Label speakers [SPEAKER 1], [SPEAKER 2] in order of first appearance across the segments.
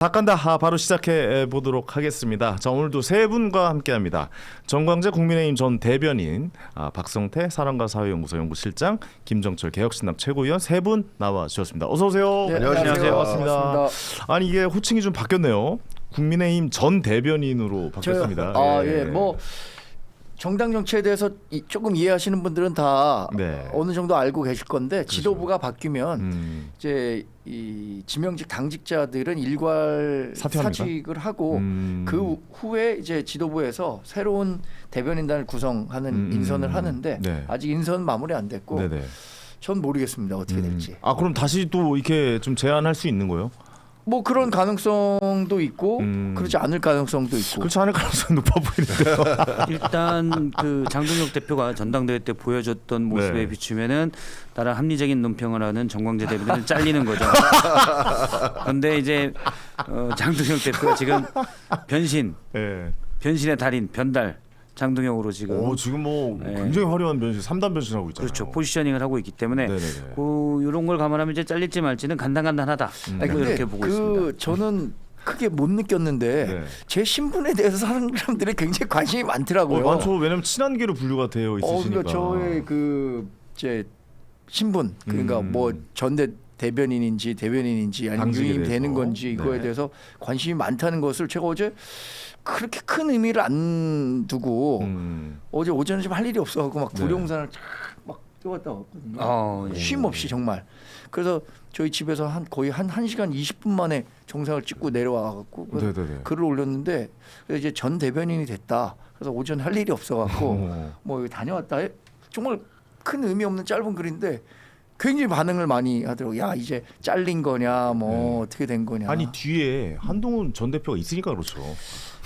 [SPEAKER 1] 닭간다 아, 바로 시작해 보도록 하겠습니다. 자 오늘도 세 분과 함께합니다. 정광재 국민의힘 전 대변인, 아, 박성태 사랑과 사회연구소 연구실장, 김정철 개혁신당 최고위원 세 분 나와 주셨습니다. 어서 오세요.
[SPEAKER 2] 네,
[SPEAKER 3] 안녕하세요.
[SPEAKER 1] 반갑습니다. 아니 이게 호칭이 좀 바뀌었네요. 국민의힘 전 대변인으로 바뀌었습니다.
[SPEAKER 2] 아, 예. 뭐 정당 정치에 대해서 이- 조금 이해하시는 분들은 다
[SPEAKER 1] 네.
[SPEAKER 2] 어느 정도 알고 계실 건데 지도부가 바뀌면
[SPEAKER 1] 음,
[SPEAKER 2] 이제 이 지명직 당직자들은 일괄
[SPEAKER 1] 사퇴합니까?
[SPEAKER 2] 사직을 하고
[SPEAKER 1] 음.
[SPEAKER 2] 그 후에 이제 지도부에서 새로운 대변인단을 구성하는
[SPEAKER 1] 음, 음,
[SPEAKER 2] 인선을
[SPEAKER 1] 음.
[SPEAKER 2] 하는데
[SPEAKER 1] 네.
[SPEAKER 2] 아직 인선 마무리 안 됐고
[SPEAKER 1] 네네.
[SPEAKER 2] 전 모르겠습니다 어떻게
[SPEAKER 1] 음.
[SPEAKER 2] 될지
[SPEAKER 1] 아 그럼 다시 또 이렇게 좀 제안할 수 있는 거예요?
[SPEAKER 2] 뭐 그런 가능성도 있고
[SPEAKER 1] 음.
[SPEAKER 2] 그렇지 않을 가능성도 있고
[SPEAKER 1] 그렇지 않을 가능성이 높아 보이는데요.
[SPEAKER 3] 일단 그 장동혁 대표가 전당대회 때 보여줬던 모습에
[SPEAKER 1] 네.
[SPEAKER 3] 비추면은 나랑 합리적인 논평을 하는 정광재 대변인은 잘리는 거죠. 그런데 이제 어, 장동혁 대표가 지금 변신,
[SPEAKER 1] 예.
[SPEAKER 3] 변신의 달인, 변달 장동혁으로 지금
[SPEAKER 1] 오 지금 뭐
[SPEAKER 3] 네.
[SPEAKER 1] 굉장히 화려한 변신, 3단 변신하고 있잖아요.
[SPEAKER 3] 그렇죠 포지셔닝을 하고 있기 때문에
[SPEAKER 1] 네네네.
[SPEAKER 3] 그 이런 걸 감안하면 이제 잘릴지 말지는 간단간단하다.
[SPEAKER 1] 음.
[SPEAKER 2] 아니,
[SPEAKER 3] 이렇게 보고
[SPEAKER 2] 그
[SPEAKER 3] 있습니다.
[SPEAKER 2] 저는 크게 못 느꼈는데
[SPEAKER 1] 네.
[SPEAKER 2] 제 신분에 대해서 사람들이 굉장히 관심이 많더라고요.
[SPEAKER 1] 어, 많죠. 왜냐면 친한계로 분류가 되어
[SPEAKER 2] 어,
[SPEAKER 1] 있으시니까.
[SPEAKER 2] 그러니까 저의 그제 신분 그러니까
[SPEAKER 1] 음.
[SPEAKER 2] 뭐 전대 대변인인지 대변인인지 아니면
[SPEAKER 1] 당직에
[SPEAKER 2] 유임 되는
[SPEAKER 1] 대해서.
[SPEAKER 2] 건지 이거에
[SPEAKER 1] 네.
[SPEAKER 2] 대해서 관심이 많다는 것을 제가 어제 그렇게 큰 의미를 안 두고
[SPEAKER 1] 음.
[SPEAKER 2] 어제 오전에 좀 할 일이 없어갖고 막
[SPEAKER 1] 네.
[SPEAKER 2] 구룡산을 쫙막 뛰었다 왔거든요.
[SPEAKER 3] 어, 예.
[SPEAKER 2] 쉼 없이 정말. 그래서 저희 집에서 한 거의 한 1시간 20분 만에 정상을 찍고 내려와 갖고
[SPEAKER 1] 네네네.
[SPEAKER 2] 글을 올렸는데 그래서 이제 전 대변인이 됐다. 그래서 오전 할 일이 없어 갖고
[SPEAKER 1] 어.
[SPEAKER 2] 뭐 여기 다녀왔다. 해. 정말 큰 의미 없는 짧은 글인데 굉장히 반응을 많이 하더라고. 야, 이제 잘린 거냐 뭐 어떻게 된 거냐.
[SPEAKER 1] 네. 아니 뒤에 한동훈 전 대표가 있으니까 그렇죠.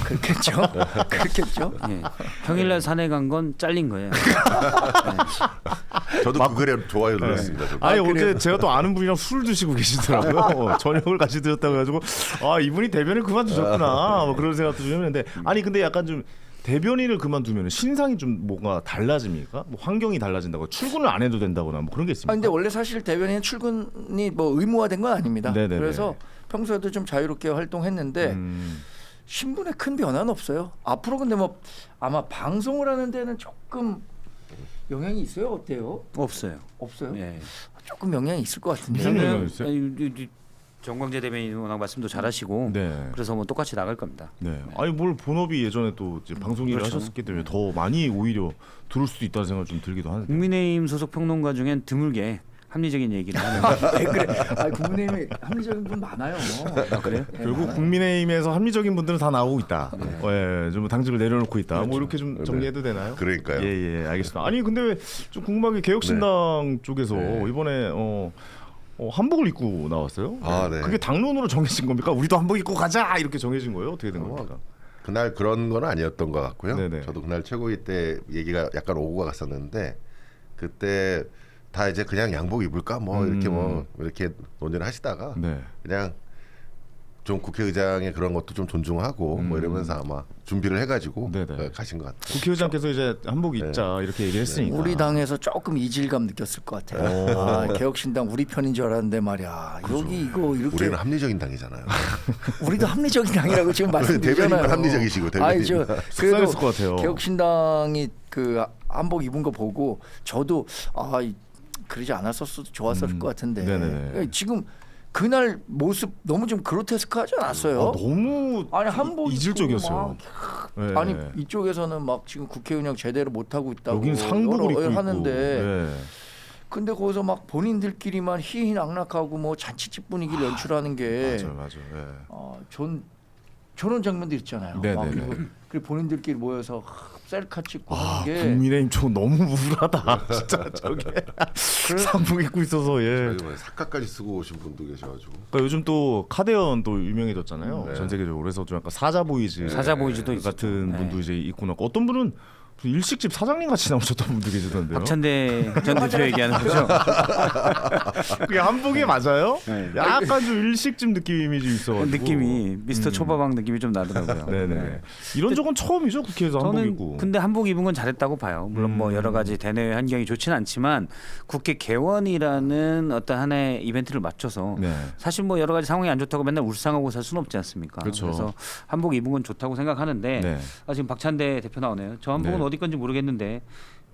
[SPEAKER 2] 그렇겠죠. 그렇겠죠.
[SPEAKER 3] 예. 평일날 산에 간 건 잘린 거예요.
[SPEAKER 4] 저도 그 글에 좋아요 눌렀습니다. 저도.
[SPEAKER 1] 아니
[SPEAKER 2] 아,
[SPEAKER 1] 어제
[SPEAKER 2] 그래요?
[SPEAKER 1] 제가 또 아는 분이랑 술을 드시고 계시더라고요. 어, 저녁을 같이 드셨다고 해가지고 아 이분이 대변을 그만두셨구나 뭐 그런 생각도 좀 했는데 아니 근데 약간 좀 대변인을 그만두면 신상이 좀 뭔가 달라집니까? 뭐 환경이 달라진다고 출근을 안 해도 된다거나 뭐 그런 게 있습니까?
[SPEAKER 2] 아 근데 원래 사실 대변인 출근이 뭐 의무화된 건 아닙니다.
[SPEAKER 1] 네네네.
[SPEAKER 2] 그래서 평소에도 좀 자유롭게 활동했는데
[SPEAKER 1] 음,
[SPEAKER 2] 신분에 큰 변화는 없어요. 앞으로 근데 뭐 아마 방송을 하는 데는 조금 영향이 있어요. 어때요?
[SPEAKER 3] 없어요.
[SPEAKER 2] 없어요?
[SPEAKER 3] 예.
[SPEAKER 2] 조금 영향이 있을 것 같은데.
[SPEAKER 1] 무슨 영향이 있어요?
[SPEAKER 3] 아니, 이- 이- 정광재 대변인 워낙 말씀도 잘하시고
[SPEAKER 1] 네.
[SPEAKER 3] 그래서 뭐 똑같이 나갈 겁니다.
[SPEAKER 1] 네. 아니 뭘 본업이 예전에 또 이제 방송 일을
[SPEAKER 3] 그렇죠.
[SPEAKER 1] 하셨기 때문에 더 많이 오히려 들을 수도 있다는 생각 좀 들기도 하는데.
[SPEAKER 3] 국민의힘 소속 평론가 중엔 드물게 합리적인 얘기를 하는
[SPEAKER 2] 왜 그래? 아 국민의힘에 합리적인 분 많아요.
[SPEAKER 3] 아, 그래요?
[SPEAKER 2] 네,
[SPEAKER 1] 결국
[SPEAKER 2] 많아요.
[SPEAKER 1] 국민의힘에서 합리적인 분들은 다 나오고 있다. 예, 좀 당직을 내려놓고 있다. 뭐 이렇게 좀
[SPEAKER 4] 네.
[SPEAKER 1] 정리해도 되나요?
[SPEAKER 4] 그러니까요.
[SPEAKER 1] 예, 예, 알겠습니다. 아니 근데 왜 좀 궁금한 게 개혁신당 쪽에서
[SPEAKER 4] 네.
[SPEAKER 1] 이번에 어, 어, 한복을 입고 나왔어요.
[SPEAKER 4] 아, 네.
[SPEAKER 1] 그게 당론으로 정해진 겁니까? 우리도 한복 입고 가자 이렇게 정해진 거예요? 어떻게 된
[SPEAKER 4] 어,
[SPEAKER 1] 겁니까?
[SPEAKER 4] 그날 그런 건 아니었던 것 같고요.
[SPEAKER 1] 네네.
[SPEAKER 4] 저도 그날 최고위 때 얘기가 약간 오고 갔었는데 그때 다 이제 그냥 양복 입을까 뭐 이렇게 뭐 이렇게 논의를 하시다가
[SPEAKER 1] 네.
[SPEAKER 4] 그냥 좀 국회의장의 그런 것도 좀 존중하고 뭐 이러면서 아마 준비를 해가지고
[SPEAKER 1] 음. 네네.
[SPEAKER 4] 어, 가신 것 같아요.
[SPEAKER 1] 국회의장께서 이제 한복 입자 이렇게 얘기했으니까.
[SPEAKER 2] 우리 당에서 조금 이질감 느꼈을 것 같아요.
[SPEAKER 1] 오.
[SPEAKER 2] 아, 개혁신당 우리 편인 줄 알았는데 말이야. 여기 이거 이렇게
[SPEAKER 4] 우리는 합리적인 당이잖아요.
[SPEAKER 2] 우리도 합리적인 당이라고 지금 말씀드리잖아요.
[SPEAKER 4] 대변인만 합리적이시고, 대변인.
[SPEAKER 2] 아니, 저
[SPEAKER 1] 속상했을 것 같아요.
[SPEAKER 2] 개혁신당이 그 한복 입은 거 보고 저도 아 이- 그러지 않았었어도 좋았을
[SPEAKER 1] 음.
[SPEAKER 2] 것 같은데
[SPEAKER 1] 네네네.
[SPEAKER 2] 지금 그날 모습 너무 좀 그로테스크하지 않았어요?
[SPEAKER 1] 아, 너무
[SPEAKER 2] 아니 한복
[SPEAKER 1] 이질적이었어요. 네.
[SPEAKER 2] 아니 이쪽에서는 막 지금 국회 운영 제대로 못 하고 있다고
[SPEAKER 1] 여기는 상복을 입고
[SPEAKER 2] 하는데.
[SPEAKER 1] 네.
[SPEAKER 2] 근데 거기서 막 본인들끼리만 희희낙낙하고 뭐 잔치집 분위기를 연출하는 게
[SPEAKER 1] 맞아요, 맞아요. 예.
[SPEAKER 2] 어, 전 저런 장면들 있잖아요.
[SPEAKER 1] 네네네.
[SPEAKER 2] 막 그리고, 그리고 본인들끼리 모여서 하, 셀카 찍고
[SPEAKER 1] 아,
[SPEAKER 2] 하는 게
[SPEAKER 1] 국민의힘 쪽 너무 우울하다. 진짜 저게 상복 입고 있어서 예.
[SPEAKER 4] 저희 뭐 사카까지 쓰고 오신 분도 계셔가지고
[SPEAKER 1] 그러니까 요즘 또 카데언 또 유명해졌잖아요.
[SPEAKER 4] 네.
[SPEAKER 1] 전 세계적으로 그래서 좀 약간 사자 보이즈
[SPEAKER 3] 사자 보이즈도
[SPEAKER 1] 같은
[SPEAKER 3] 있었죠.
[SPEAKER 1] 분도
[SPEAKER 3] 네.
[SPEAKER 1] 이제 있고 나고 어떤 분은 일식집 사장님 같이 나오셨던 분도 계시던데요.
[SPEAKER 3] 박찬대 전 대표 얘기하는 거죠.
[SPEAKER 1] 그게 한복이 맞아요?
[SPEAKER 3] 네.
[SPEAKER 1] 약간 좀 일식집 느낌이 좀 있어.
[SPEAKER 3] 느낌이 미스터 초밥왕 느낌이 좀 나더라고요.
[SPEAKER 1] 네네. 이런 적은 처음이죠 국회에서 한복 입고.
[SPEAKER 3] 근데 한복 입은 건 잘했다고 봐요. 물론 뭐
[SPEAKER 1] 음.
[SPEAKER 3] 여러 가지 대내외 환경이 좋지는 않지만 국회 개원이라는 어떤 하나의 이벤트를 맞춰서
[SPEAKER 1] 네.
[SPEAKER 3] 사실 뭐 여러 가지 상황이 안 좋다고 맨날 울상하고 살 수는 없지 않습니까?
[SPEAKER 1] 그렇죠.
[SPEAKER 3] 래서 한복 입은 건 좋다고 생각하는데
[SPEAKER 1] 네.
[SPEAKER 3] 아, 지금 박찬대 대표 나오네요. 저 한복은
[SPEAKER 1] 네.
[SPEAKER 3] 어디 건지 모르겠는데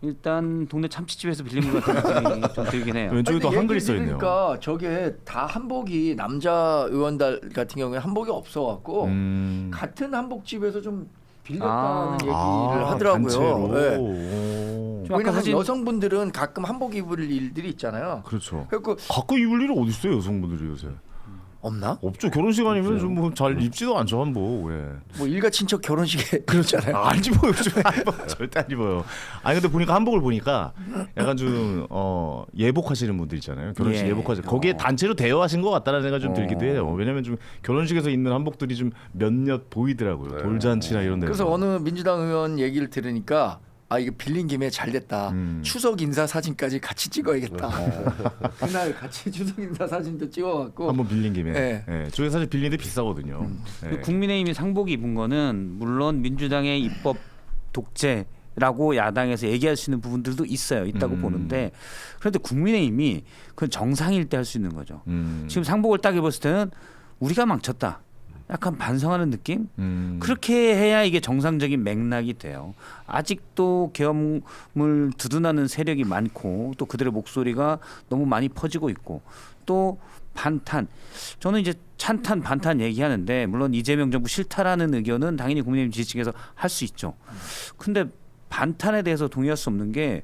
[SPEAKER 3] 일단 동네 참치집에서 빌린 것 같은 느낌이 좀 들긴 해요.
[SPEAKER 1] 왼쪽에 또 한글이 써 있네요.
[SPEAKER 2] 들으니까 저게 다 한복이 남자 의원들 같은 경우에 한복이 없어 갖고
[SPEAKER 1] 음.
[SPEAKER 2] 같은 한복집에서 좀 빌렸다는
[SPEAKER 3] 아.
[SPEAKER 2] 얘기를
[SPEAKER 1] 아,
[SPEAKER 2] 하더라고요.
[SPEAKER 1] 단체로.
[SPEAKER 2] 네.
[SPEAKER 1] 오.
[SPEAKER 3] 좀 아까
[SPEAKER 2] 왜냐면
[SPEAKER 3] 사진-
[SPEAKER 2] 여성분들은 가끔 한복 입을 일들이 있잖아요.
[SPEAKER 1] 그렇죠.
[SPEAKER 2] 그래서
[SPEAKER 1] 가끔 입을 일이 어디 있어요 여성분들이 요새?
[SPEAKER 2] 없나?
[SPEAKER 1] 없죠. 결혼식 아니면 좀 뭐 잘 입지도 않죠 한복. 예.
[SPEAKER 2] 뭐 일가 친척 결혼식에 그렇잖아요.
[SPEAKER 1] 아, 안 입어요. 요즘 안 입어. 절대 안 입어요. 아니 근데 보니까 한복을 보니까 약간 좀 어, 예복하시는 분들 있잖아요. 결혼식
[SPEAKER 3] 예.
[SPEAKER 1] 예. 복하시 거기에
[SPEAKER 3] 어.
[SPEAKER 1] 단체로 대여하신 것 같다는 생각이 좀
[SPEAKER 3] 어.
[SPEAKER 1] 들기도 해요. 왜냐면 좀 결혼식에서 입는 한복들이 좀 몇몇 보이더라고요. 돌잔치나 이런 데.
[SPEAKER 2] 그래서 어느 민주당 의원 얘기를 들으니까 아 이거 빌린 김에 잘 됐다.
[SPEAKER 1] 음.
[SPEAKER 2] 추석 인사 사진까지 같이 찍어야겠다. 그날 같이 추석 인사 사진도 찍어갖고
[SPEAKER 1] 한번 빌린 김에.
[SPEAKER 2] 예.
[SPEAKER 1] 예. 저게 사실 빌리는데 비싸거든요. 예.
[SPEAKER 3] 그 국민의힘이 상복 입은 거는 물론 민주당의 입법 독재 라고 야당에서 얘기할 수 있는 부분들도 있어요. 있다고
[SPEAKER 1] 음.
[SPEAKER 3] 보는데 그런데 국민의힘이 그건 정상일 때 할 수 있는 거죠.
[SPEAKER 1] 음.
[SPEAKER 3] 지금 상복을 딱 입었을 때는 우리가 망쳤다. 약간 반성하는 느낌?
[SPEAKER 1] 음.
[SPEAKER 3] 그렇게 해야 이게 정상적인 맥락이 돼요. 아직도 계엄을 두둔하는 세력이 많고 또 그들의 목소리가 너무 많이 퍼지고 있고 또 반탄. 저는 이제 찬탄 반탄 얘기하는데 물론 이재명 정부 싫다라는 의견은 당연히 국민의힘 지지층에서 할 수 있죠. 근데 반탄에 대해서 동의할 수 없는 게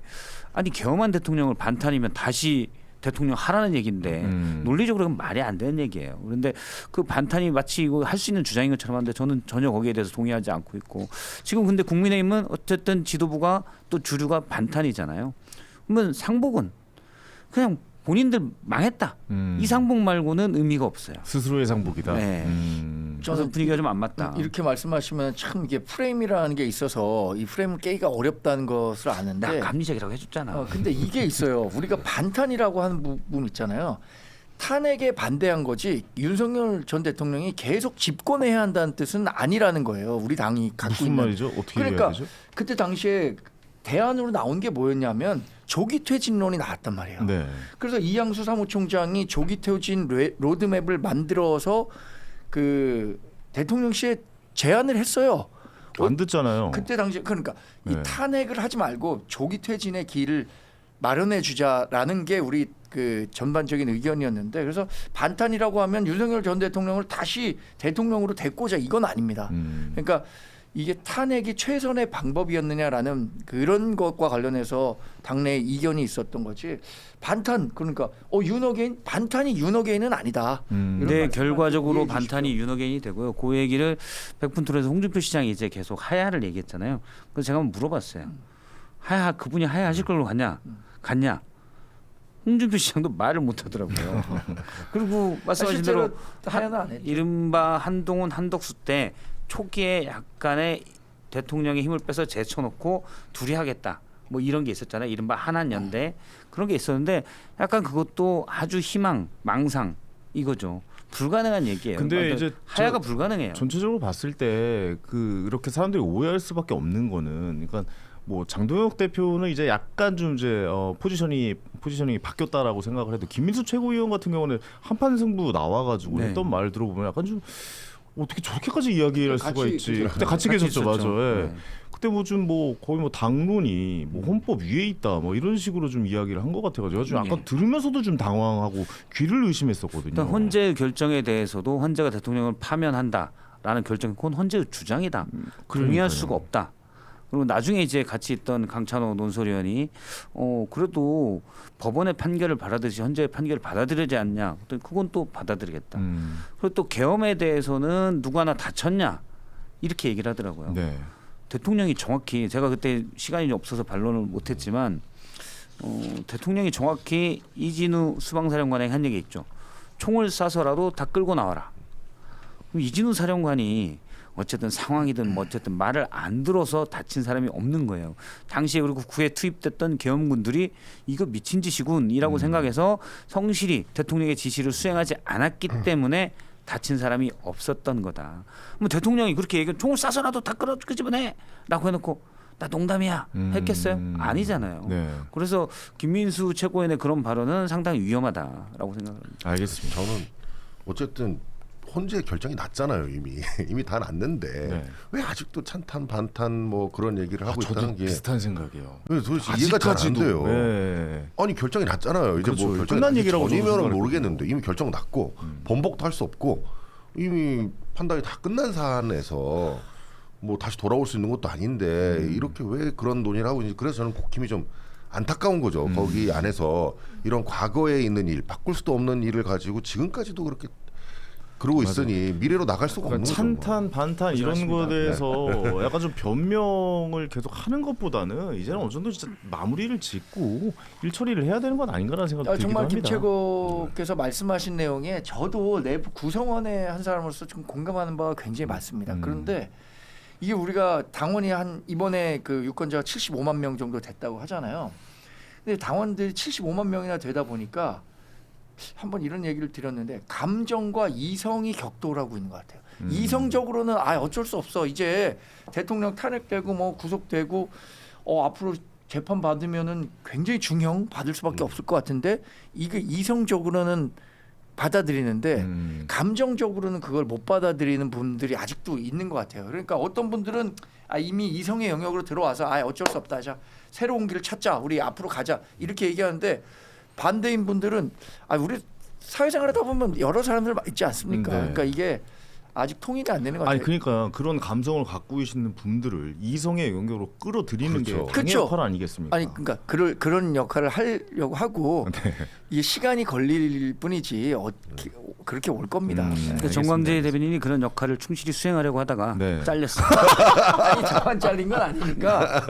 [SPEAKER 3] 아니 계엄한 대통령을 반탄이면 다시 대통령 하라는 얘기인데
[SPEAKER 1] 음.
[SPEAKER 3] 논리적으로 그건 말이 안 되는 얘기예요. 그런데 그 반탄이 마치 이거 할 수 있는 주장인 것처럼 하는데 저는 전혀 거기에 대해서 동의하지 않고 있고 지금 근데 국민의힘은 어쨌든 지도부가 또 주류가 반탄이잖아요. 그러면 상복은 그냥 본인들 망했다.
[SPEAKER 1] 음.
[SPEAKER 3] 이 상복 말고는 의미가 없어요.
[SPEAKER 1] 스스로의 상복이다.
[SPEAKER 3] 네.
[SPEAKER 1] 음.
[SPEAKER 3] 저는 분위기가 좀 안 맞다.
[SPEAKER 2] 이렇게 말씀하시면 참 이게 프레임이라는 게 있어서 이 프레임을 깨기가 어렵다는 것을
[SPEAKER 3] 나
[SPEAKER 2] 아는데
[SPEAKER 3] 감리적이라고 해줬잖아.
[SPEAKER 2] 어, 근데 이게 있어요. 우리가 반탄이라고 하는 부분 있잖아요. 탄핵에 반대한 거지 윤석열 전 대통령이 계속 집권해야 한다는 뜻은 아니라는 거예요. 우리 당이 갖고
[SPEAKER 1] 무슨
[SPEAKER 2] 있는.
[SPEAKER 1] 말이죠? 어떻게
[SPEAKER 2] 그러니까
[SPEAKER 1] 해야 되죠?
[SPEAKER 2] 그때 당시에 대안으로 나온 게 뭐였냐면 조기 퇴진론이 나왔단 말이에요.
[SPEAKER 1] 네.
[SPEAKER 2] 그래서 이양수 사무총장이 조기 퇴진 레- 로드맵을 만들어서 그 대통령실에 제안을 했어요.
[SPEAKER 1] 안 듣잖아요.
[SPEAKER 2] 그때 당시 그러니까 이
[SPEAKER 1] 네.
[SPEAKER 2] 탄핵을 하지 말고 조기 퇴진의 길을 마련해 주자라는 게 우리 그 전반적인 의견이었는데 그래서 반탄이라고 하면 윤석열 전 대통령을 다시 대통령으로 데꼬자 이건 아닙니다.
[SPEAKER 1] 음.
[SPEAKER 2] 그러니까 이게 탄핵이 최선의 방법이었느냐라는 그런 것과 관련해서 당내에 이견이 있었던 거지 반탄 그러니까 어 윤어게인 반탄이 윤어게인은 아니다.
[SPEAKER 1] 음.
[SPEAKER 3] 네, 결과적으로. 반탄이 윤호개인이 되고요. 그 얘기를 백분토론에서 홍준표 시장이 이제 계속 하야를 얘기했잖아요. 그래서 제가 한번 물어봤어요. 하야 그분이 하야하실 걸로 갔냐? 갔냐? 홍준표 시장도 말을 못 하더라고요. 그리고 말씀하신 대로
[SPEAKER 2] 했죠.
[SPEAKER 3] 이른바 한동훈 한덕수 때 초기에 약간의 대통령의 힘을 빼서 제쳐놓고 둘이 하겠다. 뭐 이런 게 있었잖아요. 이른바 한한 연대 그런 게 있었는데 약간 그것도 아주 희망, 망상 이거죠. 불가능한 얘기예요.
[SPEAKER 1] 근데
[SPEAKER 3] 그러니까
[SPEAKER 1] 이제
[SPEAKER 3] 하야가
[SPEAKER 1] 저-
[SPEAKER 3] 불가능해요.
[SPEAKER 1] 전체적으로 봤을 때 그 이렇게 사람들이 오해할 수밖에 없는 거는 그러니까 뭐 장동혁 대표는 이제 약간 좀 이제 어 포지션이 포지셔닝이 바뀌었다라고 생각을 해도 김민수 최고위원 같은 경우는 한판 승부 나와가지고
[SPEAKER 3] 네.
[SPEAKER 1] 했던 말 들어보면 약간 좀 어떻게 저렇게까지 이야기할 수가
[SPEAKER 2] 같이
[SPEAKER 1] 있지. 그때 같이 계셨죠 맞아. 예.
[SPEAKER 3] 네.
[SPEAKER 1] 그때 뭐 좀 뭐 거의 뭐 당론이 뭐 헌법 위에 있다 뭐 이런 식으로 좀 이야기를 한 것 같아가지고 좀 약간
[SPEAKER 3] 예.
[SPEAKER 1] 들으면서도 좀 당황하고 귀를 의심했었거든요.
[SPEAKER 3] 일단 헌재 결정에 대해서도 헌재가 대통령을 파면한다라는 결정, 그건 헌재의 주장이다. 동의할
[SPEAKER 1] 음, 그러니까요.
[SPEAKER 3] 수가 없다. 그리고 나중에 이제 같이 있던 강찬호 논설위원이 어 그래도 법원의 판결을 받아들이지 헌재의 판결을 받아들이지 않냐. 그랬더니 그건 또 받아들이겠다.
[SPEAKER 1] 음,
[SPEAKER 3] 그리고 또 계엄에 대해서는 누가 하나 다쳤냐 이렇게 얘기를 하더라고요.
[SPEAKER 1] 네.
[SPEAKER 3] 대통령이 정확히 제가 그때 시간이 없어서 반론을 못했지만 어, 대통령이 정확히 이진우 수방사령관에게 한 얘기 있죠. 총을 쏴서라도 다 끌고 나와라. 그럼 이진우 사령관이 어쨌든 상황이든 뭐 어쨌든 말을 안 들어서 다친 사람이 없는 거예요. 당시에 그리고 구에 투입됐던 계엄군들이 이거 미친 짓이군이라고 생각해서 성실히 대통령의 지시를 수행하지 않았기 때문에 다친 사람이 없었던 거다. 뭐 대통령이 그렇게 얘기 총을 쏴서 나도 다 끌어 끄집어내라고 해놓고 나 농담이야 했겠어요?
[SPEAKER 1] 음.
[SPEAKER 3] 아니잖아요.
[SPEAKER 1] 네.
[SPEAKER 3] 그래서 김민수 최고위원의 그런 발언은 상당히 위험하다라고 생각합니다.
[SPEAKER 1] 알겠습니다.
[SPEAKER 4] 저는 어쨌든 헌재 결정이 났잖아요 이미 이미 다 났는데
[SPEAKER 1] 네.
[SPEAKER 4] 왜 아직도 찬탄 반탄 뭐 그런 얘기를
[SPEAKER 1] 아,
[SPEAKER 4] 하고
[SPEAKER 1] 저도
[SPEAKER 4] 있다는 게
[SPEAKER 1] 비슷한 생각이에요.
[SPEAKER 4] 왜 도대체 이해가 잘 안. 돼요.
[SPEAKER 1] 네.
[SPEAKER 4] 아니 결정이 났잖아요. 이제
[SPEAKER 1] 그렇죠.
[SPEAKER 4] 뭐 결정이
[SPEAKER 1] 끝난 얘기라고 생각을
[SPEAKER 4] 모르겠는데 이미 결정 났고
[SPEAKER 1] 음.
[SPEAKER 4] 번복도 할 수 없고 이미 판단이 다 끝난 사안에서 뭐 다시 돌아올 수 있는 것도 아닌데
[SPEAKER 1] 음.
[SPEAKER 4] 이렇게 왜 그런 논의를 하고 있는지 그래서 저는 국힘이 좀 안타까운 거죠.
[SPEAKER 1] 음.
[SPEAKER 4] 거기 안에서 이런 과거에 있는 일, 바꿀 수도 없는 일을 가지고 지금까지도 그렇게 그러고 있으니 미래로 나갈 수가 없는
[SPEAKER 1] 그러니까
[SPEAKER 4] 거죠. 뭐.
[SPEAKER 1] 찬탄 반탄 이런 거에 대해서 약간 좀 변명을 계속 하는 것보다는 이제는 어느 정도 진짜 마무리를 짓고 일 처리를 해야 되는 건 아닌가라는 생각이
[SPEAKER 2] 아,
[SPEAKER 1] 들기도
[SPEAKER 2] 정말
[SPEAKER 1] 합니다.
[SPEAKER 2] 김채고께서 말씀하신 내용에 저도 내부 구성원의 한 사람으로서 좀 공감하는 바가 굉장히 많습니다.
[SPEAKER 1] 음.
[SPEAKER 2] 그런데 이게 우리가 당원이 한 이번에 그 유권자가 75만 명 정도 됐다고 하잖아요. 근데 당원들이 75만 명이나 되다 보니까 한번 이런 얘기를 드렸는데 감정과 이성이 격돌하고 있는 것 같아요.
[SPEAKER 1] 음.
[SPEAKER 2] 이성적으로는 아 어쩔 수 없어 이제 대통령 탄핵되고 뭐 구속되고 어 앞으로 재판 받으면은 굉장히 중형 받을 수밖에 없을 것 같은데 이게 이성적으로는 받아들이는데
[SPEAKER 1] 음.
[SPEAKER 2] 감정적으로는 그걸 못 받아들이는 분들이 아직도 있는 것 같아요. 그러니까 어떤 분들은 아, 이미 이성의 영역으로 들어와서 아 어쩔 수 없다. 자 새로운 길을 찾자. 우리 앞으로 가자. 이렇게 얘기하는데 반대인 분들은 아 우리 사회생활하다 보면 여러 사람들 있지 않습니까?
[SPEAKER 1] 네.
[SPEAKER 2] 그러니까 이게 아직 통일이 안 되는 것 같아요.
[SPEAKER 1] 아니 그러니까 그런 감정을 갖고 계시는 분들을 이성의 영역으로 끌어들이는 게
[SPEAKER 4] 그렇죠.
[SPEAKER 1] 당의
[SPEAKER 2] 그렇죠.
[SPEAKER 1] 역할 아니겠습니까?
[SPEAKER 2] 아니 그러니까 그럴 그런 역할을 하려고 하고
[SPEAKER 1] 네.
[SPEAKER 2] 이게 시간이 걸릴 뿐이지 어, 그렇게 올 겁니다.
[SPEAKER 1] 음.
[SPEAKER 2] 네.
[SPEAKER 3] 그러니까. 정광재 대변인이 그런 역할을 충실히 수행하려고 하다가
[SPEAKER 1] 네.
[SPEAKER 3] 잘렸어요.
[SPEAKER 2] 아니 저만 잘린 건 아니니까.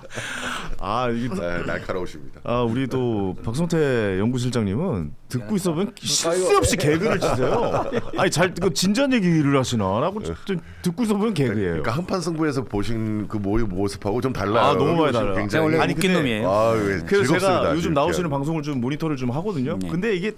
[SPEAKER 1] 아 이게
[SPEAKER 4] 네, 날카로우십니다.
[SPEAKER 1] 아 우리 또 박성태 연구실장님은 듣고 있어보면
[SPEAKER 2] 네.
[SPEAKER 1] 실수 없이 개그를 치세요. 아니 잘 그 진지한 얘기를 하시나라고 좀 듣고 있어보면 개그예요.
[SPEAKER 4] 그러니까 한판 승부에서 보신 그 모의 모습하고 좀 달라요.
[SPEAKER 1] 아, 너무 많이 달라요.
[SPEAKER 4] 굉장히
[SPEAKER 3] 원래
[SPEAKER 1] 아니,
[SPEAKER 3] 웃긴 놈이에요.
[SPEAKER 4] 아, 예,
[SPEAKER 1] 그래서
[SPEAKER 4] 즐겁습니다.
[SPEAKER 1] 제가 요즘 나오시는. 방송을 좀 모니터를 좀 하거든요.
[SPEAKER 3] 네.
[SPEAKER 1] 근데 이게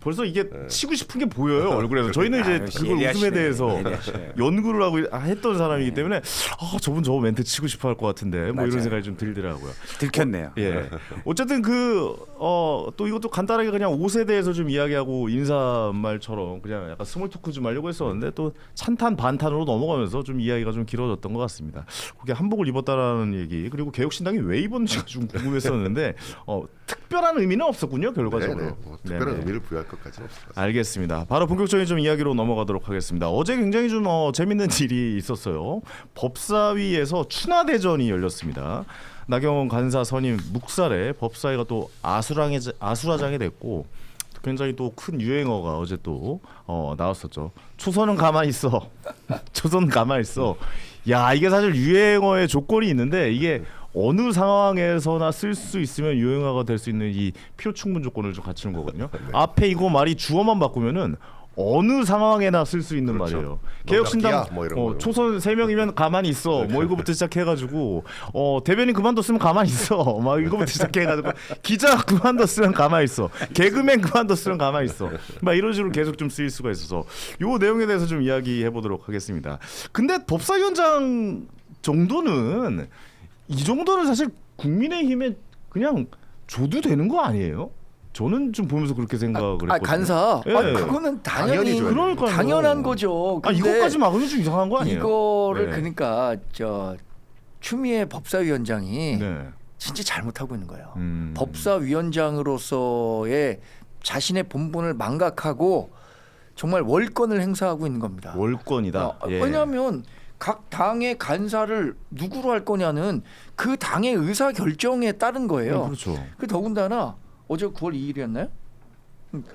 [SPEAKER 1] 벌써 이게
[SPEAKER 4] 네.
[SPEAKER 1] 치고 싶은 게 보여요 얼굴에서. 저희는 이제
[SPEAKER 3] 아,
[SPEAKER 1] 그걸 웃음에
[SPEAKER 3] 예리하시네.
[SPEAKER 1] 대해서
[SPEAKER 3] 예리하시네.
[SPEAKER 1] 연구를 하고 했던 사람이기 때문에 아 저분 저 멘트 치고 싶어 할 것 같은데 뭐
[SPEAKER 3] 맞아요.
[SPEAKER 1] 이런 생각이 좀 들더라고요.
[SPEAKER 3] 들켰네요.
[SPEAKER 1] 예. 어쨌든 그 어 또 이것도 간단하게 그냥 옷에 대해서 좀 이야기하고 인사말처럼 그냥 약간 스몰 토크 좀 하려고 했었는데 또 찬탄 반탄으로 넘어가면서 좀 이야기가 좀 길어졌던 것 같습니다. 그게 한복을 입었다라는 얘기 그리고 개혁신당이 왜 입었는지가 좀 궁금했었는데 어 특별한 의미는 없었군요 결과적으로.
[SPEAKER 4] 네네, 뭐 특별한
[SPEAKER 1] 네네.
[SPEAKER 4] 의미를 부여할 것까지는 없습니다.
[SPEAKER 1] 알겠습니다. 바로 본격적인 좀 이야기로 넘어가도록 하겠습니다. 어제 굉장히 좀 어, 재밌는 일이 있었어요. 법사위에서 추나 대전이 열렸습니다. 나경원 간사 선임 묵살에 법사위가 또 아수랑에 아수라장이 됐고 굉장히 또 큰 유행어가 어제 또 어, 나왔었죠. 초선은 가만히 있어. 초선 가만히 있어. 야 이게 사실 유행어의 조건이 있는데 이게 어느 상황에서나 쓸 수 있으면 유행어가 될 수 있는 이 필요 충분 조건을 좀 갖추는 거거든요. 앞에 이거 말이 주어만 바꾸면은 어느 상황에나 쓸 수 있는
[SPEAKER 4] 그렇죠.
[SPEAKER 1] 말이에요.
[SPEAKER 4] 너
[SPEAKER 1] 개혁신당?
[SPEAKER 4] 뭐 이런
[SPEAKER 1] 어,
[SPEAKER 4] 거요.
[SPEAKER 1] 초선 세 명이면 가만히 있어. 뭐 이거부터 시작해가지고 어 대변인 그만뒀으면 가만히 있어. 막 이거부터 시작해가지고 기자 그만뒀으면 가만히 있어. 개그맨 그만뒀으면 가만히 있어. 막 이런 식으로 계속 좀 쓰일 수가 있어서 요 내용에 대해서 좀 이야기해 보도록 하겠습니다. 근데 법사위원장 정도는 이 정도는 사실 국민의힘에 그냥 줘도 되는 거 아니에요? 저는 좀 보면서 그렇게 생각을
[SPEAKER 2] 아,
[SPEAKER 1] 했거든요.
[SPEAKER 2] 간사.
[SPEAKER 1] 예.
[SPEAKER 2] 아니, 그거는 당연히
[SPEAKER 4] 당연히 줘야
[SPEAKER 1] 그러니까요.
[SPEAKER 2] 당연한 거죠.
[SPEAKER 1] 아
[SPEAKER 2] 근데
[SPEAKER 1] 이거까지 막으면 좀 이상한 거 아니에요?
[SPEAKER 2] 이거를
[SPEAKER 1] 네.
[SPEAKER 2] 그러니까 저 추미애 법사위원장이
[SPEAKER 1] 네.
[SPEAKER 2] 진짜 잘못하고 있는 거예요.
[SPEAKER 1] 음.
[SPEAKER 2] 법사위원장으로서의 자신의 본분을 망각하고 정말 월권을 행사하고 있는 겁니다.
[SPEAKER 1] 월권이다.
[SPEAKER 2] 어,
[SPEAKER 1] 예.
[SPEAKER 2] 왜냐하면 각 당의 간사를 누구로 할 거냐는 그 당의 의사 결정에 따른 거예요.
[SPEAKER 1] 네, 그렇죠.
[SPEAKER 2] 그 더군다나 어제 9월 2일이었나요?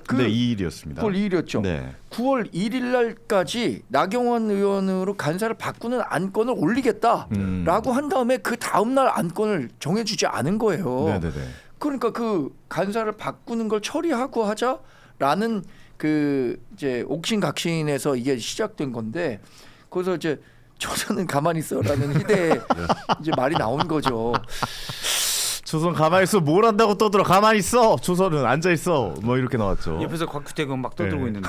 [SPEAKER 2] 그
[SPEAKER 1] 네, 이 일이었습니다.
[SPEAKER 2] 9월 2일이었죠.
[SPEAKER 1] 네.
[SPEAKER 2] 9월 1일 날까지 나경원 의원으로 간사를 바꾸는 안건을 올리겠다라고
[SPEAKER 1] 음.
[SPEAKER 2] 한 다음에 그 다음 날 안건을 정해주지 않은 거예요.
[SPEAKER 1] 네, 네, 네.
[SPEAKER 2] 그러니까 그 간사를 바꾸는 걸 처리하고 하자라는 그 이제 옥신각신에서 이게 시작된 건데 거기서 이제 조선은 가만히 있어라는 희대의 이제 말이 나온 거죠.
[SPEAKER 1] 조선 가만히 있어 뭘 한다고 떠들어 가만히 있어 조선은 앉아 있어 뭐 이렇게 나왔죠.
[SPEAKER 3] 옆에서 곽규택은 막 떠들고
[SPEAKER 1] 네.
[SPEAKER 3] 있는데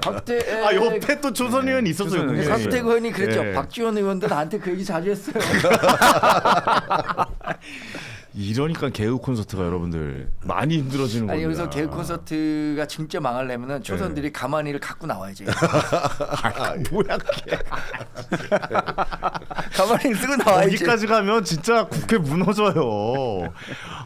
[SPEAKER 2] 박대
[SPEAKER 1] 아 옆에 또 조선 의원 이 있었어요.
[SPEAKER 3] 조선
[SPEAKER 1] 그게.
[SPEAKER 3] 의원이.
[SPEAKER 2] 박대구 의원이 그랬죠.
[SPEAKER 1] 예.
[SPEAKER 2] 박지원 의원도 나한테 그 얘기 자주 했어요.
[SPEAKER 1] 이러니까 개그 콘서트가 여러분들 많이 힘들어지는
[SPEAKER 2] 아니
[SPEAKER 1] 겁니다.
[SPEAKER 2] 여기서 개그 콘서트가 진짜 망하려면은 초선들이 가만히를 갖고 나와야지.
[SPEAKER 1] 뭐야 그게.
[SPEAKER 2] 가만히를 쓰고 나와야지.
[SPEAKER 1] 여기까지 가면 진짜 국회 무너져요.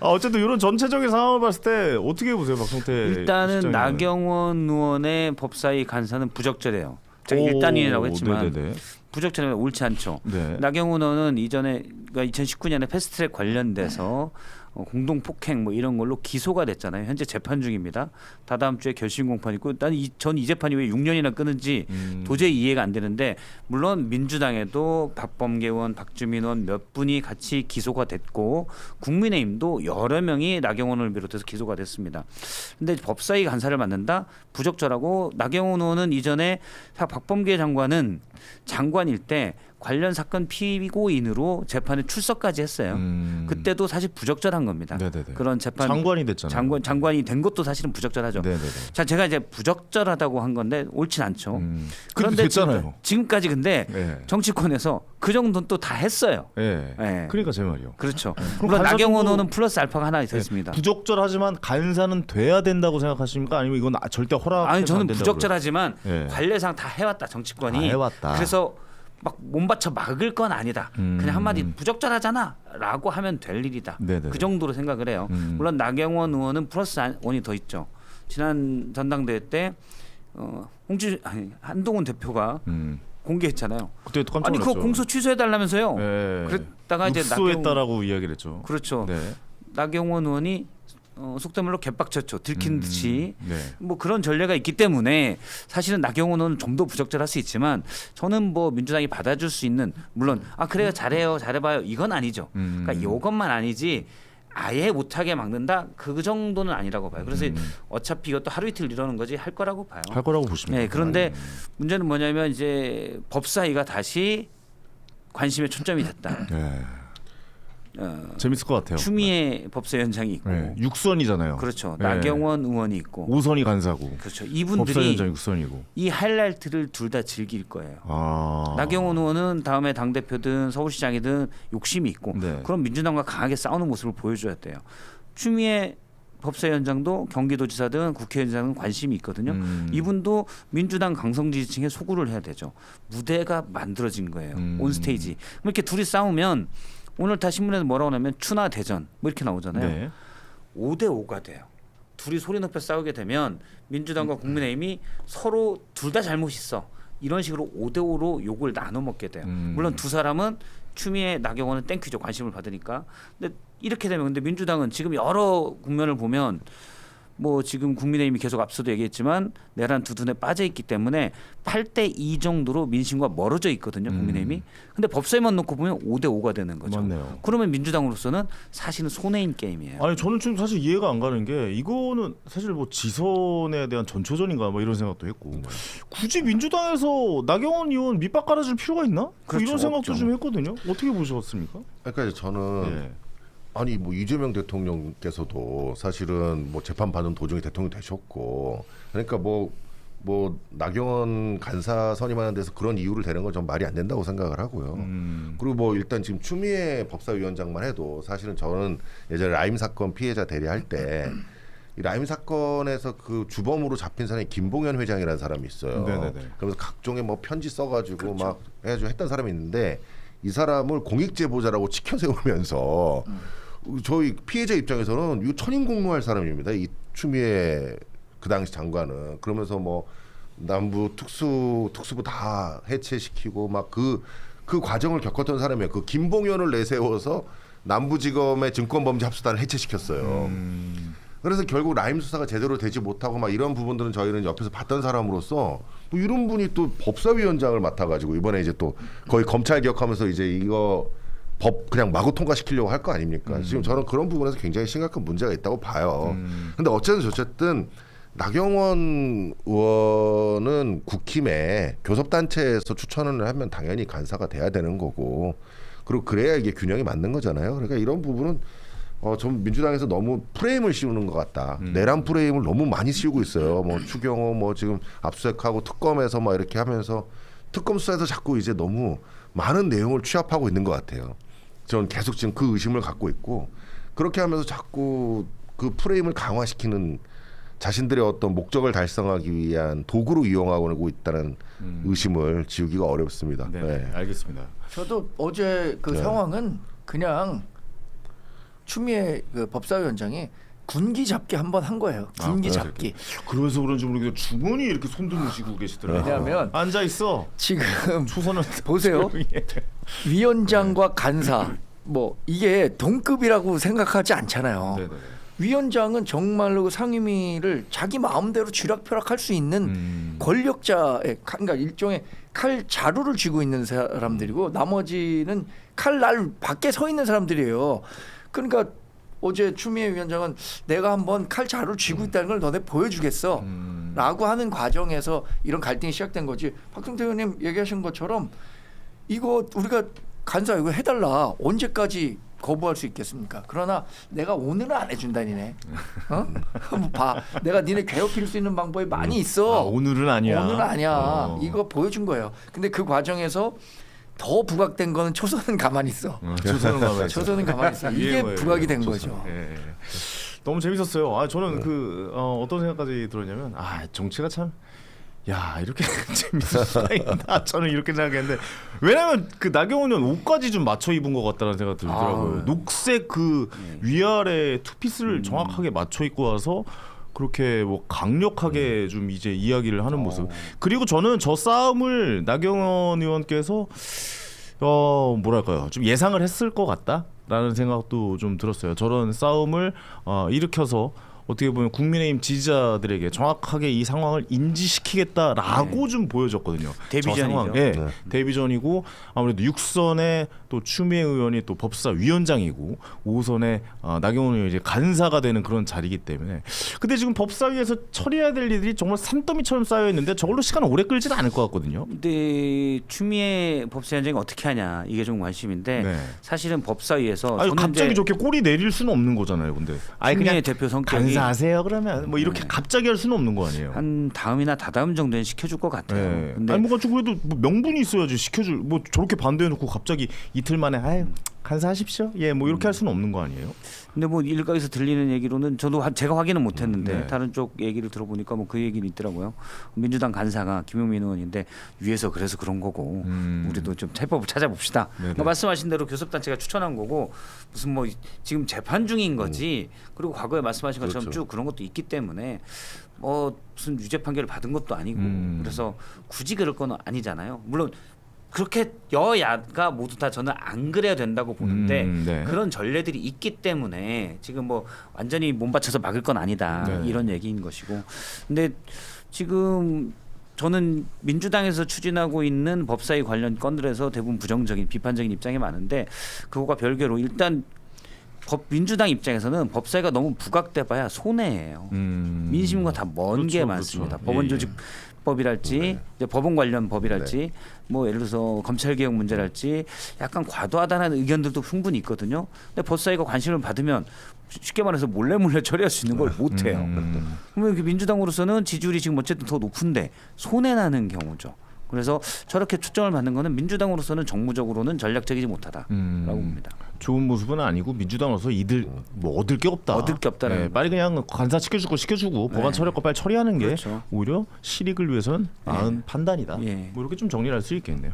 [SPEAKER 1] 아, 어쨌든 이런 전체적인 상황을 봤을 때 어떻게 보세요, 박성태?
[SPEAKER 3] 일단은
[SPEAKER 1] 실장님은?
[SPEAKER 3] 나경원 의원의 법사위 간사는 부적절해요. 제가
[SPEAKER 1] 오,
[SPEAKER 3] 일단이라고 했지만
[SPEAKER 1] 네네네.
[SPEAKER 3] 부적절하면 옳지 않죠.
[SPEAKER 1] 네.
[SPEAKER 3] 나경원 의원은 이전에 그러니까 2019년에 패스트트랙 관련돼서 어, 공동 폭행 뭐 이런 걸로 기소가 됐잖아요. 현재 재판 중입니다. 다다음 주에 결심 공판 있고 난전 이 재판이 왜 6년이나 끄는지
[SPEAKER 1] 음.
[SPEAKER 3] 도저히 이해가 안 되는데 물론 민주당에도 박범계 의원, 박주민 의원 몇 분이 같이 기소가 됐고 국민의힘도 여러 명이 나경원을 비롯해서 기소가 됐습니다. 근데 법사위 간사를 맡는다 부적절하고 나경원 의원은 이전에 박범계 장관은 장관일 때 관련 사건 피고인으로 재판에 출석까지 했어요.
[SPEAKER 1] 음.
[SPEAKER 3] 그때도 사실 부적절한 겁니다.
[SPEAKER 1] 네네네.
[SPEAKER 3] 그런 재판
[SPEAKER 1] 장관이 됐잖아요.
[SPEAKER 3] 장관 장관이 된 것도 사실은 부적절하죠.
[SPEAKER 1] 네네네.
[SPEAKER 3] 자, 제가 이제 부적절하다고 한 건데 옳진 않죠.
[SPEAKER 1] 음.
[SPEAKER 3] 그런데
[SPEAKER 1] 됐잖아요.
[SPEAKER 3] 지금까지, 근데
[SPEAKER 1] 네.
[SPEAKER 3] 정치권에서 그 정도는 또 다 했어요.
[SPEAKER 1] 예.
[SPEAKER 3] 네.
[SPEAKER 1] 그러니까 제 말이요.
[SPEAKER 3] 그렇죠.
[SPEAKER 1] 그럼
[SPEAKER 3] 물론 나경원
[SPEAKER 1] 뭐-
[SPEAKER 3] 의원은 플러스 알파가 하나
[SPEAKER 1] 네.
[SPEAKER 3] 있습니다.
[SPEAKER 1] 부적절하지만 간사는 돼야 된다고 생각하십니까? 아니면 이건 아- 절대 허락?
[SPEAKER 3] 아니 저는 부적절하지만
[SPEAKER 1] 네.
[SPEAKER 3] 관례상 다 해왔다 정치권이.
[SPEAKER 1] 다 해왔다.
[SPEAKER 3] 그래서 막 몸바쳐 막을 건 아니다.
[SPEAKER 1] 음.
[SPEAKER 3] 그냥 한마디 부적절하잖아라고 하면 될 일이다.
[SPEAKER 1] 네네네.
[SPEAKER 3] 그 정도로 생각을 해요.
[SPEAKER 1] 음.
[SPEAKER 3] 물론 나경원 의원은 플러스 한- 원이 더 있죠. 지난 전당대회 때 어, 홍지 아니 한동훈 대표가
[SPEAKER 1] 음.
[SPEAKER 3] 공개했잖아요.
[SPEAKER 1] 그때 또 깜짝
[SPEAKER 3] 아니
[SPEAKER 1] 놀랐죠.
[SPEAKER 3] 그거 공소 취소해 달라면서요.
[SPEAKER 1] 예.
[SPEAKER 3] 그랬다가 이제
[SPEAKER 1] 흡수했다라고 이야기를 했죠.
[SPEAKER 3] 그렇죠.
[SPEAKER 1] 네.
[SPEAKER 3] 나경원 의원이 어, 속된 말로 개빡쳤죠. 들킨
[SPEAKER 1] 음.
[SPEAKER 3] 듯이.
[SPEAKER 1] 네.
[SPEAKER 3] 뭐 그런 전례가 있기 때문에 사실은 나경원 의원은 좀 더 부적절할 수 있지만 저는 뭐 민주당이 받아줄 수 있는 물론 아 그래요 잘해요 잘해봐요 이건 아니죠.
[SPEAKER 1] 음.
[SPEAKER 3] 그러니까 이것만 아니지 아예 못하게 막는다 그 정도는 아니라고 봐요. 그래서
[SPEAKER 1] 음.
[SPEAKER 3] 어차피 이것도 하루 이틀 이러는 거지 할 거라고 봐요.
[SPEAKER 1] 할 거라고 보십니까?
[SPEAKER 3] 네 그런데 문제는 뭐냐면 이제 법사위가 다시 관심의 초점이 됐다.
[SPEAKER 1] 네.
[SPEAKER 3] 어,
[SPEAKER 1] 재밌을 것 같아요.
[SPEAKER 3] 추미애 법사위원장이 있고
[SPEAKER 1] 네. 육선이잖아요.
[SPEAKER 3] 그렇죠
[SPEAKER 1] 네.
[SPEAKER 3] 나경원 의원이 있고
[SPEAKER 1] 오선이 간사고
[SPEAKER 3] 그렇죠
[SPEAKER 1] 법사위원장
[SPEAKER 3] 이분들이
[SPEAKER 1] 육선이고.
[SPEAKER 3] 이 하이라이트를 둘 다 즐길 거예요.
[SPEAKER 1] 아.
[SPEAKER 3] 나경원 의원은 다음에 당 대표든 서울시장이든 욕심이 있고
[SPEAKER 1] 네.
[SPEAKER 3] 그럼 민주당과 강하게 싸우는 모습을 보여줘야 돼요. 추미애 법사위원장도 경기도지사든 국회의원장은 관심이 있거든요.
[SPEAKER 1] 음.
[SPEAKER 3] 이분도 민주당 강성 지지층에 소구를 해야 되죠. 무대가 만들어진 거예요.
[SPEAKER 1] 음.
[SPEAKER 3] 온 스테이지. 이렇게 둘이 싸우면 오늘 다 신문에서 뭐라고 하냐면 추나 대전 뭐 이렇게 나오잖아요.
[SPEAKER 1] 네.
[SPEAKER 3] 5대 5가 돼요. 둘이 소리 높여 싸우게 되면 민주당과 국민의힘이 서로 둘 다 잘못 있어. 이런 식으로 5대 5로 욕을 나눠 먹게 돼요.
[SPEAKER 1] 음.
[SPEAKER 3] 물론 두 사람은 추미애 나경원은 땡큐죠 관심을 받으니까. 근데 이렇게 되면 근데 민주당은 지금 여러 국면을 보면 뭐 지금 국민의힘이 계속 앞서도 얘기했지만 내란 두둔에 빠져 있기 때문에 8대 2 정도로 민심과 멀어져 있거든요 국민의힘이. 근데 법사위만 놓고 보면 5대 5가 되는 거죠.
[SPEAKER 1] 음. 맞네요.
[SPEAKER 3] 그러면 민주당으로서는 사실은 손해인 게임이에요.
[SPEAKER 1] 아니 저는 지금 사실 이해가 안 가는 게 이거는 사실 뭐 지선에 대한 전초전인가 뭐 이런 생각도 했고
[SPEAKER 3] 네.
[SPEAKER 1] 굳이 민주당에서 나경원 의원 밑밥 깔아줄 필요가 있나? 뭐
[SPEAKER 3] 그렇죠,
[SPEAKER 1] 이런 생각도
[SPEAKER 3] 없죠.
[SPEAKER 1] 좀 했거든요. 어떻게 보셨습니까?
[SPEAKER 4] 그러니까 이제 저는
[SPEAKER 1] 예.
[SPEAKER 4] 아니 뭐 이재명 대통령께서도 사실은 뭐 재판 받은 도중에 대통령 되셨고 그러니까 뭐뭐 나경원 간사 선임하는 데서 그런 이유를 대는 건 좀 말이 안 된다고 생각을 하고요.
[SPEAKER 1] 음.
[SPEAKER 4] 그리고 뭐 일단 지금 추미애 법사위원장만 해도 사실은 저는 예전에 라임 사건 피해자 대리할 때 이 라임 사건에서 그 주범으로 잡힌 사람이 김봉현 회장이라는 사람이 있어요.
[SPEAKER 1] 네네네.
[SPEAKER 4] 그러면서 각종의 뭐 편지 써가지고 막 해가지고 했던 사람이 있는데 이 사람을 공익 제보자라고 치켜 세우면서 저희 피해자 입장에서는 이거 천인 공노할 사람입니다. 이 추미애 그 당시 장관은 그러면서 뭐 남부 특수 특수부 다 해체시키고 막 그그 과정을 겪었던 사람이에요. 그 김봉현을 내세워서 남부지검의 증권범죄 합수단을 해체시켰어요.
[SPEAKER 1] 음.
[SPEAKER 4] 그래서 결국 라임 수사가 제대로 되지 못하고 막 이런 부분들은 저희는 옆에서 봤던 사람으로서 뭐 이런 분이 또 법사위원장을 맡아가지고 이번에 이제 또 거의 검찰 개혁하면서 이제 이거 법 그냥 마구 통과시키려고 할 거 아닙니까? 지금 저는 그런 부분에서 굉장히 심각한 문제가 있다고 봐요. 근데 어쨌든 어쨌든 나경원 의원은 국힘에 교섭단체에서 추천을 하면 당연히 간사가 돼야 되는 거고 그리고 그래야 이게 균형이 맞는 거잖아요. 그러니까 이런 부분은 어, 좀 민주당에서 너무 프레임을 씌우는 것 같다. 내란 프레임을 너무 많이 씌우고 있어요. 뭐 추경호 뭐 지금 압수수색하고 특검에서 막 이렇게 하면서 특검 수사에서 자꾸 이제 너무 많은 내용을 취합하고 있는 것 같아요. 저는 계속 지금 그 의심을 갖고 있고 그렇게 하면서 자꾸 그 프레임을 강화시키는 자신들의 어떤 목적을 달성하기 위한 도구로 이용하고 있다는 의심을 지우기가 어렵습니다.
[SPEAKER 1] 네,
[SPEAKER 4] 네.
[SPEAKER 1] 알겠습니다.
[SPEAKER 2] 저도 어제 그
[SPEAKER 4] 네.
[SPEAKER 2] 상황은 그냥 추미애 그 법사위원장이 군기 잡기 한 번 한 거예요. 군기
[SPEAKER 1] 아,
[SPEAKER 2] 잡기.
[SPEAKER 1] 그래서 그런지 모르겠는데 주머니 이렇게 손도 무시고 계시더라고요.
[SPEAKER 2] 왜냐하면
[SPEAKER 1] 앉아 있어.
[SPEAKER 2] 지금
[SPEAKER 1] 초선은
[SPEAKER 2] 보세요. 위원장과 간사 뭐 이게 동급이라고 생각하지 않잖아요.
[SPEAKER 1] 네네.
[SPEAKER 2] 위원장은 정말로 그 상임위를 자기 마음대로 쥐락펴락할 수 있는
[SPEAKER 1] 음.
[SPEAKER 2] 권력자의 칼- 그러니까 일종의 칼 자루를 쥐고 있는 사람들이고 나머지는 칼날 밖에 서 있는 사람들이에요. 그러니까 어제 추미애 위원장은 내가 한번 칼 자루를 쥐고 있다는 걸 너네 보여주겠어.
[SPEAKER 1] 음.
[SPEAKER 2] 라고 하는 과정에서 이런 갈등이 시작된 거지. 박성태 의원님 얘기하신 것처럼 이거 우리가 간사 이거 해달라 언제까지 거부할 수 있겠습니까? 그러나 내가 오늘은 안 해준다 니네. 어? 한번 봐. 내가 니네 괴롭힐 수 있는 방법이 많이 있어.
[SPEAKER 1] 아, 오늘은 아니야.
[SPEAKER 2] 오늘은 아니야.
[SPEAKER 1] 어.
[SPEAKER 2] 이거 보여준 거예요. 근데 그 과정에서 더 부각된 거는 초선은 가만히 있어.
[SPEAKER 1] 어, 조선은 가만히 있어.
[SPEAKER 2] 초선은 가만히 있어. 이게 부각이 된. 거죠.
[SPEAKER 1] 예, 예. 너무 재밌었어요. 아 저는 그 어, 어떤 생각까지 들었냐면 아 정치가 참. 야 이렇게 재밌을 수가 있나 저는 이렇게 생각했는데 왜냐면 그 나경원 의원 옷까지 좀 맞춰 입은 것 같다는 생각 들더라고요
[SPEAKER 2] 아.
[SPEAKER 1] 녹색 그 위아래 투피스를 정확하게 맞춰 입고 와서 그렇게 뭐 강력하게 좀 이제 이야기를 하는 모습. 그리고 저는 저 싸움을 나경원 의원께서 어 뭐랄까요? 좀 예상을 했을 것 같다라는 생각도 좀 들었어요. 저런 싸움을 어, 일으켜서 어떻게 보면 국민의힘 지지자들에게 정확하게 이 상황을 인지시키겠다라고 좀 보여졌거든요. 저
[SPEAKER 3] 데뷔전이죠.
[SPEAKER 1] 예,
[SPEAKER 4] 네.
[SPEAKER 1] 데뷔전이고 아무래도 6선에 또 추미애 의원이 또 법사위원장이고 5선에 어, 나경원 의원이 이제 간사가 되는 그런 자리이기 때문에 근데 지금 법사위에서 처리해야 될 일들이 정말 산더미처럼 쌓여 있는데 저걸로 시간을 오래 끌지는 않을 것 같거든요.
[SPEAKER 3] 근데 추미애 법사위원장이 어떻게 하냐 이게 좀 관심인데
[SPEAKER 1] 네.
[SPEAKER 3] 사실은 법사위에서
[SPEAKER 1] 아니 갑자기 저렇게 꼬리 내릴 수는 없는 거잖아요. 근데 아니 그냥
[SPEAKER 3] 대표 성격이
[SPEAKER 1] 간사하세요 그러면 뭐 이렇게 갑자기 할 수는 없는 거 아니에요.
[SPEAKER 3] 한 다음이나 다다음 정도는 시켜줄 것 같아요.
[SPEAKER 1] 예.
[SPEAKER 3] 근데
[SPEAKER 1] 아니 뭐가 좀 그래도 뭐 명분이 있어야지 시켜줄 뭐 저렇게 반대해놓고 갑자기 이틀 만에 아유 간사하십시오. 예, 뭐 이렇게 할 수는 없는 거 아니에요.
[SPEAKER 3] 근데 뭐 일각에서 들리는 얘기로는 저도 하- 제가 확인은 못했는데
[SPEAKER 1] 네.
[SPEAKER 3] 다른 쪽 얘기를 들어보니까 뭐 그 얘기는 있더라고요. 민주당 간사가 김용민 의원인데 위에서 그래서 그런 거고
[SPEAKER 1] 음.
[SPEAKER 3] 우리도 좀 해법을 찾아봅시다. 뭐 말씀하신 대로 교섭단체가 추천한 거고 무슨 뭐 지금 재판 중인 거지. 그리고 과거에 말씀하신 것처럼
[SPEAKER 4] 그렇죠.
[SPEAKER 3] 쭉 그런 것도 있기 때문에 뭐 무슨 유죄 판결을 받은 것도 아니고
[SPEAKER 1] 음.
[SPEAKER 3] 그래서 굳이 그럴 건 아니잖아요. 물론 그렇게 여야가 모두 다 저는 안 그래야 된다고 보는데
[SPEAKER 1] 음, 네.
[SPEAKER 3] 그런 전례들이 있기 때문에 지금 뭐 완전히 몸바쳐서 막을 건 아니다
[SPEAKER 1] 네.
[SPEAKER 3] 이런 얘기인 것이고 근데 지금 저는 민주당에서 추진하고 있는 법사위 관련 건들에서 대부분 부정적인 비판적인 입장이 많은데 그거가 별개로 일단 법 민주당 입장에서는 법사위가 너무 부각돼 봐야 손해예요.
[SPEAKER 1] 음.
[SPEAKER 3] 민심과 다 먼 게
[SPEAKER 1] 그렇죠,
[SPEAKER 3] 많습니다.
[SPEAKER 1] 그렇죠.
[SPEAKER 3] 법원
[SPEAKER 1] 예, 예.
[SPEAKER 3] 조직 법이랄지
[SPEAKER 4] 네.
[SPEAKER 3] 이제 법원 관련 법이랄지 뭐 예를 들어서 검찰 개혁 문제랄지 약간 과도하다는 의견들도 충분히 있거든요. 근데 법사위가 관심을 받으면 쉽게 말해서 몰래 몰래 처리할 수 있는 걸 못 해요.
[SPEAKER 1] 음.
[SPEAKER 3] 그러면 그 민주당으로서는 지지율이 지금 어쨌든 더 높은데 손해 나는 경우죠. 그래서 저렇게 초점을 받는 거는 민주당으로서는 정무적으로는 전략적이지 못하다라고
[SPEAKER 1] 음.
[SPEAKER 3] 봅니다.
[SPEAKER 1] 좋은 모습은 아니고 민주당으로서 이들 뭐 얻을 게 없다.
[SPEAKER 3] 얻을 게 없다는
[SPEAKER 1] 네,
[SPEAKER 3] 거.
[SPEAKER 1] 빨리 그냥 간사 시켜주고 시켜주고
[SPEAKER 3] 네.
[SPEAKER 1] 법안 처리할 거 빨리 처리하는 게
[SPEAKER 3] 그렇죠.
[SPEAKER 1] 오히려 실익을 위해서는 나은 판단이다.
[SPEAKER 3] 예.
[SPEAKER 1] 뭐 이렇게 좀 정리를 할수 있겠네요.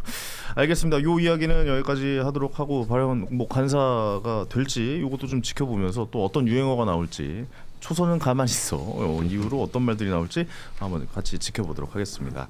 [SPEAKER 1] 알겠습니다. 요 이야기는 여기까지 하도록 하고 과연 뭐 간사가 될지 이것도 좀 지켜보면서 또 어떤 유행어가 나올지 초선은 가만히 있어 어, 이후로 어떤 말들이 나올지 한번 같이 지켜보도록 하겠습니다.